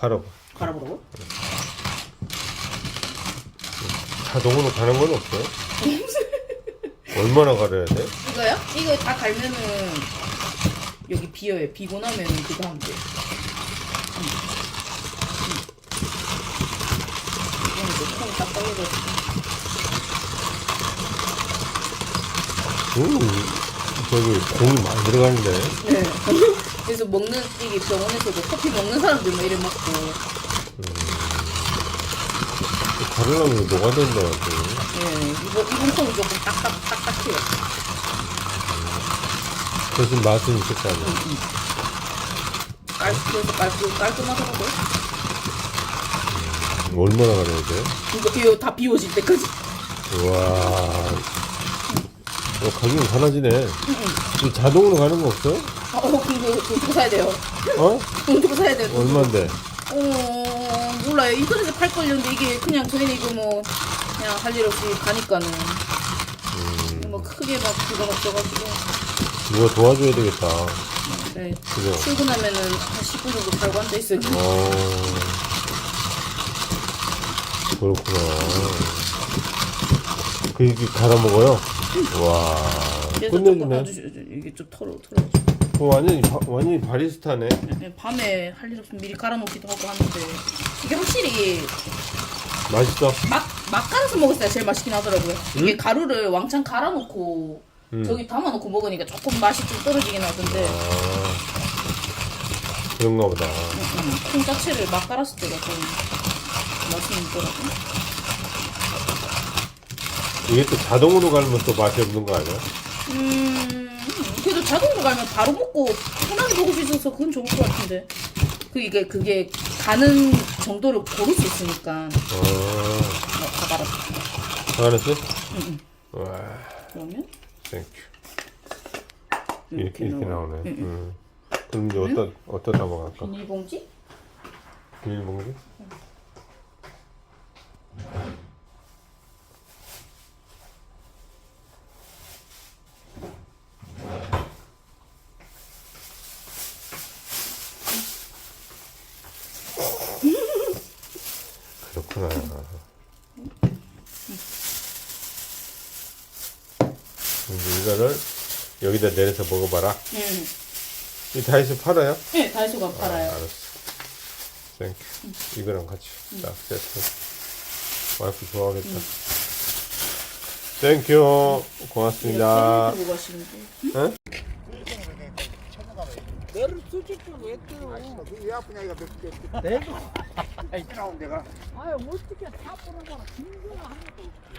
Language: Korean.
갈아봐. 갈아보라고? 자동으로 가는 건 없어요? 얼마나 갈아야 돼? 이거요? 이거 다 갈면은 여기 비어요. 비고 나면 그거 하면 돼. 음. 음. 이거는 이제 콩이 딱 떨어져서. 음, 저기 공이 많이 들어가는데. 네. 그래서 먹는 이게 병원에서도 커피 먹는 사람들 뭐 이래 먹고. 가르려면 녹아된다. 고 예. 이거 이번 콩이 조금 딱딱 딱딱해요. 대신 맛은 있을 거 아니야. 깔 그래서 깔끔 깔끔하더라고요. 얼마나 갈아야 돼? 이거 이거 다 비워질 때까지. 우와. 어, 가격이 달라지네. 이 자동으로 가는 거 없어? 어, 그거 돈 주고 사야 돼요. 어? 돈 주고 사야 돼요. 얼만데? 어 몰라요 인터넷에 팔 걸렸는데 이게 그냥 저희는 이거 뭐 그냥 할 일 없이 가니까는 뭐 크게 막 그거 없어가지고 누가 도와줘야 되겠다. 네. 그죠? 출근하면은 한 10분 정도 팔고 앉아 있어요. 어. 그렇구나. 그, 이게 갈아 먹어요? 와. 끝내주네. 이게 좀 털어 털어. 어, 완전히, 바, 완전히 바리스타네. 네, 밤에 할 일 없으면 미리 갈아놓기도 하고 하는데 이게 확실히 맛있어? 막, 막 갈아서 먹었어야 제일 맛있긴 하더라고요. 이게 가루를 왕창 갈아놓고 음. 저기 담아놓고 먹으니까 조금 맛이 좀 떨어지긴 하던데 아. 그런가 보다. 음, 콩 자체를 막 갈았을 때가 좀 맛이 있더라고. 이게 또 자동으로 갈면 또 맛이 없는 거 아니야? 음, 자동으로 가면 바로 먹고 편하게 먹을 수 있어서 그건 좋을 것 같은데. 그 이게 그게 가는 정도를 고를 수 있으니까 아. 어, 다 갈았어. 알았어? 응, 와, 그러면 땡큐. 이렇게, 이렇게 나와. 나오네. 음. 그럼 이제 어디다, 어디다 담아갈까? 비닐봉지? 비닐봉지? 그렇구나. 이제 이거를 여기다 내려서 먹어봐라. 응. 이 다이소 팔아요? 네, 다이소가 팔아요. 알았어. 땡큐. 이거랑 같이 딱 세트. 와이프 좋아하겠다. 땡큐. 고맙습니다. 들고 가시는데. 응? 내를 수집도 왜 떼요? 왜 아프냐 이거 몇 개. 내가 나온 데가. 아유 어떻게 다 보내봐라. 김정아 한 것도 없고.